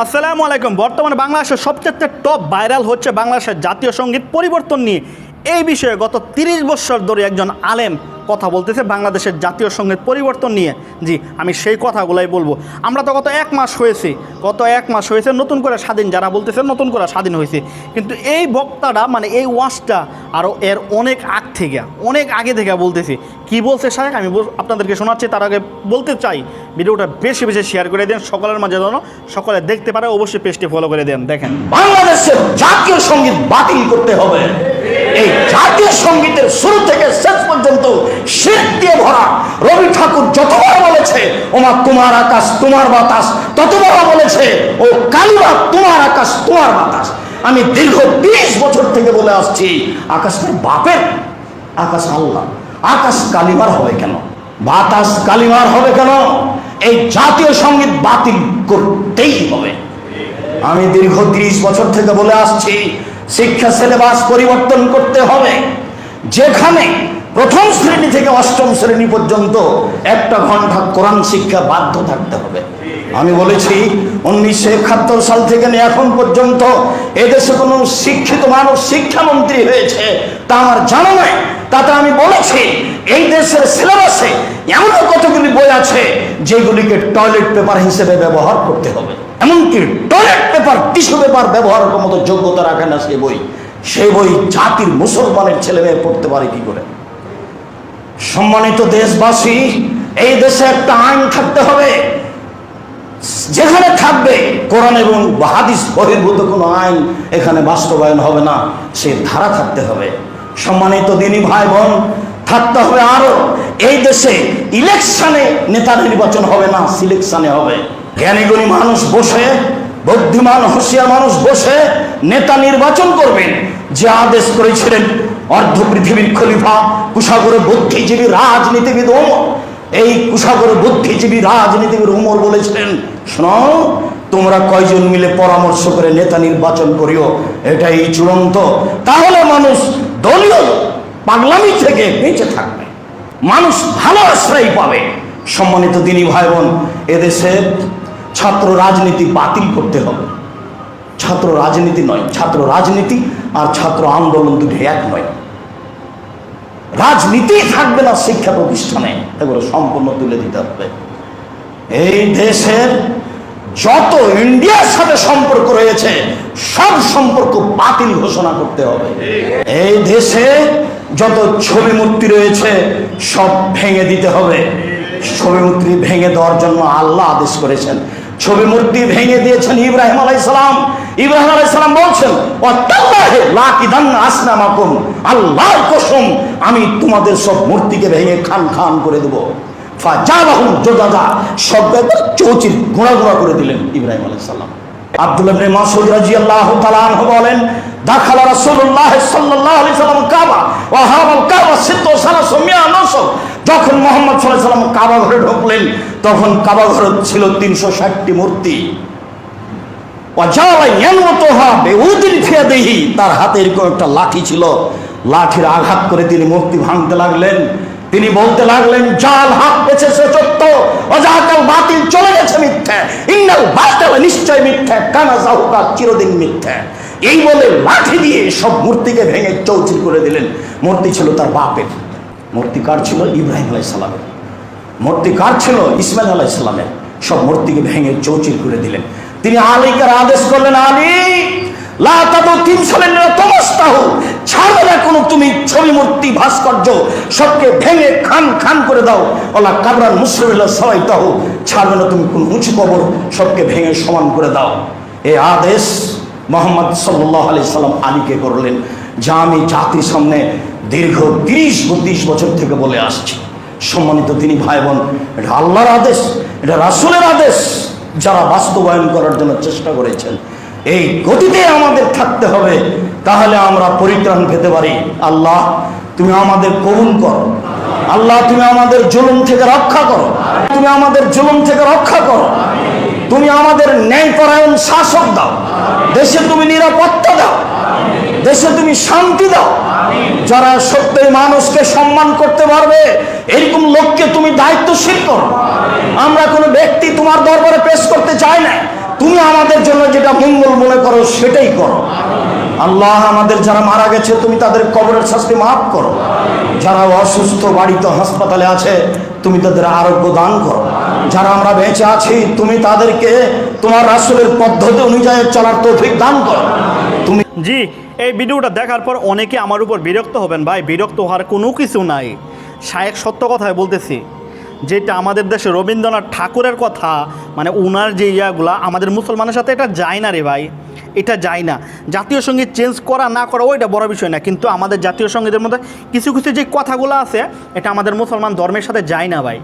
আসসালামু আলাইকুম। বর্তমানে বাংলাদেশের সবচেয়ে টপ ভাইরাল হচ্ছে বাংলাদেশের জাতীয় সংগীত পরিবর্তন নিয়ে। এই বিষয়ে গত তিরিশ বছর ধরে একজন আলেম কথা বলতেছে বাংলাদেশের জাতীয় সংগীত পরিবর্তন নিয়ে। জি, আমি সেই কথাগুলাই বলব। আমরা তো গত এক মাস হয়েছে। গত এক মাস হয়েছে, নতুন করে স্বাধীন। যারা বলতেছে নতুন করে স্বাধীন হয়েছে। কিন্তু এই বক্তাটা মানে এই ওয়াজটা আরও এর অনেক আগ থেকে, অনেক আগে থেকে বলতেছি। কি বলছে সাহেব আমি আপনাদেরকে শোনাচ্ছি, তার আগে বলতে চাই। ভিডিওটা বেশি বেশি শেয়ার করে দেন। সকলের মাঝে যেন সকলে দেখতে পারে, অবশ্যই পেজটি ফলো করে দেন। দেখেন। বাংলাদেশের জাতীয় সংগীত বাতিল করতে হবে। এই জাতীয় সঙ্গীতের শুরু থেকে শেষ পর্যন্ত শির দিয়ে ভরা রবি ঠাকুর যতবার বলেছে, ওমা, তোমার আকাশ, তোমার বাতাস, ততবার বলেছে, ও কালিমা, তোমার আকাশ, তোমার বাতাস। আমি দীর্ঘ বিশ বছর থেকে বলে আসছি, আকাশের বাপের, আকাশ আল্লাহ। আকাশ কালিমার হবে কেন? বাতাস কালিমার হবে কেন? এই জাতীয় সংগীত বাতিল করতেই হবে। আমি দীর্ঘ ত্রিশ বছর থেকে বলে আসছি শিক্ষা সিলেবাস পরিবর্তন করতে হবে। যেখানে প্রথম শ্রেণি থেকে অষ্টম শ্রেণি পর্যন্ত একটা ঘণ্টা কোরআন শিক্ষা বাধ্য থাকতে হবে। আমি বলেছি, উনিশশো একাত্তর সাল থেকে এখন পর্যন্ত এদেশে কোনো শিক্ষিত মানুষ শিক্ষামন্ত্রী হয়েছে, তা আমার জানা নাই। তাতে আমি বলেছি, এই দেশের সিলেবাসে এমন কতগুলি বই আছে যেগুলিকে টয়লেট পেপার হিসেবে ব্যবহার করতে হবে। এমনকি টয়লেট পেপার টিস্যু পেপার ব্যবহার করার মতো যোগ্যতা রাখে না সেই বই। সেই বই জাতির মুসলমানের ছেলে মেয়ে পড়তে পারে কি করে? সম্মানিত দেশবাসী, এই দেশে একটা আইন থাকতে হবে। যেখানে থাকবে কোরআন এবং হাদিস বহির্ভূত কোনো আইন, এখানে বাস্তবায়ন হবে না, সে ধারা থাকতে হবে। সম্মানিত দিনী ভাই বোন থাকতে হবে আরও। এই দেশে ইলেকশনে নেতা নির্বাচন হবে না, সিলেকশনে হবে। জ্ঞানীগুণী মানুষ বসে, বুদ্ধিমান, হুঁশিয়ার মানুষ বসে নেতা নির্বাচন করবেন। যে আদেশ করেছিলেন, অর্ধ পৃথিবীর খলিফা, কুশাগর বুদ্ধিজীবী রাজনীতিবিদ ওমর। এই কুশাগর বুদ্ধিজীবী রাজনীতিবিদ উমর বলেছিলেন, শোনো, তোমরা কয়জন মিলে পরামর্শ করে নেতা নির্বাচন করিও, এটাই চূড়ান্ত। তাহলে মানুষ দলীয় পাগলামি থেকে বেঁচে থাকবে। মানুষ ভালো আশ্রয় পাবে। সম্মানিত দিনী ভাই বোন, এদেশে ছাত্র রাজনীতি বাতিল করতে হবে। ছাত্র রাজনীতি নয়, ছাত্র রাজনীতি আর ছাত্র আন্দোলন দুটি এক নয়। রাজনীতি থাকবে না শিক্ষা প্রতিষ্ঠানে, এগুলো সম্পূর্ণ তুলে দিতে হবে। এই দেশের যত ইন্ডিয়ার সাথে সম্পর্ক রয়েছে, সব সম্পর্ক বাতিল ঘোষণা করতে হবে। এই দেশে যত ছবি মূর্তি রয়েছে, সব ভেঙে দিতে হবে। ছবি মূর্তি ভেঙে দেওয়ার জন্য আল্লাহ আদেশ করেছেন ছবি মূর্তি ভেঙে দিয়েছেন ইব্রাহিম আলাইসালাম ইব্রাহিম আলাইসালাম বলছেন "ওয়াত্তাল্লাহি লাকিদান্না আসনামাকুম। আল্লাহর কসম, আমি তোমাদের সব মূর্তিকে ভেঙে খান খান করে দেবো। ফাজাবাহুম সব চৌচির করে দিলেন ইব্রাহিম আলাইসাল্লাম আব্দুল্লাহ আনহু বলেন যখন মোহাম্মদ সাল্লাম কাবা ঘরে ঢুকলেন, তখন কাবা ঘরে ছিল 360টি মূর্তি। ওয়াজালা ইয়ানমতুহা বিউদিন ফিয়াদিহি, তার হাতে এরকম একটা লাঠি ছিল। লাঠির আঘাত করে তিনি মূর্তি ভাঙতে লাগলেন। তিনি বলতে লাগলেন, জাল হাত পেছে সে সত্য অজাকাল বাতিল চলে গেছে মিথ্যা। ইন্নাল বাতিল নিশ্চয় মিথ্যা, কানা জাহুকা চিরদিন মিথ্যা। এই বলে লাঠি দিয়ে সব মূর্তিকে ভেঙে চৌচির করে দিলেন। মূর্তি ছিল তার বাপের। মূর্তি কার ছিল? ইব্রাহিম আলাইহিস সালামের মূর্তি ছিল? ইসমাইল আলাহ ইসলামের সব মূর্তিকে ভেঙে চৌচির করে দিলেন। তিনি আলীকার আদেশ করলেন, আলী ছাড়বে না কোনো, তুমি ছবি, মূর্তি, ভাস্কর্য সবকে ভেঙে খান খান করে দাও। ওলা কাবরান মুসলিমিল্লা সবাই তাহ ছাড়বে না তুমি কোন উঁচু কবর সবকে ভেঙে সমান করে দাও। এই আদেশ মোহাম্মদ সাল্লাহ আলি সাল্লাম আলীকে করলেন। যা আমি জাতির সামনে দীর্ঘ তিরিশ, বত্রিশ বছর থেকে বলে আসছি। সম্মানিত তিনি ভাই বোন এটা আল্লাহর আদেশ, এটা রাসুলের আদেশ, যারা বাস্তবায়ন করার জন্য চেষ্টা করেছেন। এই গতিতে আমাদের থাকতে হবে, তাহলে আমরা পরিত্রাণ পেতে পারি। আল্লাহ, তুমি আমাদের কবুল করো। আল্লাহ, তুমি আমাদের জুলুম থেকে রক্ষা করো। তুমি আমাদের জুলুম থেকে রক্ষা করো। তুমি আমাদের ন্যায়পরায়ণ শাসক দাও। দেশে তুমি নিরাপত্তা দাও। দেশে তুমি শান্তি দাও। যারা সত্যি মানুষকে সম্মান করতে পারবে, এরকম লোককে তুমি দায়িত্বশীল করো। আমরা কোনো ব্যক্তি তোমার দরবারে পেশ করতে চাই না। তুমি আমাদের জন্য যেটা মঙ্গল মনে করো, সেটাই করো। আল্লাহ আমাদের যারা মারা গেছে, তুমি তাদের কবরের শাস্তি মাফ করো। যারা অসুস্থ বাড়িতে হাসপাতালে আছে, তুমি তাদের আরোগ্য দান করো। যারা আমরা বেঁচে আছি, তুমি তাদেরকে তোমার রাসূলের পদ্ধতি অনুযায়ী চলার তৌফিক দান করো। তুমি জি এই ভিডিওটা দেখার পর অনেকে আমার উপর বিরক্ত হবেন, ভাই, বিরক্ত হওয়ার কোনো কিছু নাই। শায়েক সত্য কথাই বলতেছি, যেটা আমাদের দেশে রবীন্দ্রনাথ ঠাকুরের কথা মানে উনার যে ইয়াগুলা, আমাদের মুসলমানের সাথে এটা যায় না রে ভাই, এটা যায় না। জাতীয় সংগীত চেঞ্জ করা না করা ওইটা বড় বিষয় না, কিন্তু আমাদের জাতীয় সঙ্গীতের মধ্যে কিছু কিছু যে কথাগুলো আছে, এটা আমাদের মুসলমান ধর্মের সাথে যায় না ভাই।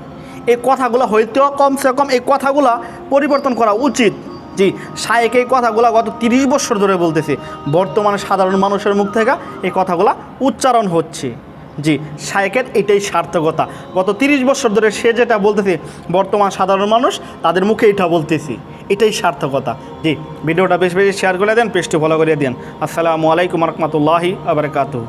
এই কথাগুলো হয়তো কমসে কম এই কথাগুলো পরিবর্তন করা উচিত। জি, শায়েক এই কথাগুলো গত তিরিশ বছর ধরে বলতেছে। বর্তমানে সাধারণ মানুষের মুখ থেকে এই কথাগুলো উচ্চারণ হচ্ছে। জি, শায়েকের এটাই সার্থকতা। গত তিরিশ বছর ধরে সে যেটা বলতেছে, বর্তমান সাধারণ মানুষ তাদের মুখে এটা বলতেছি। এটাই সার্থকতা। জি, ভিডিওটা বেশ বেশি শেয়ার করে দেন, পেজটি ফলো করে দেন। আসসালামু আলাইকুম রহমতুল্লাহি আবরকাতু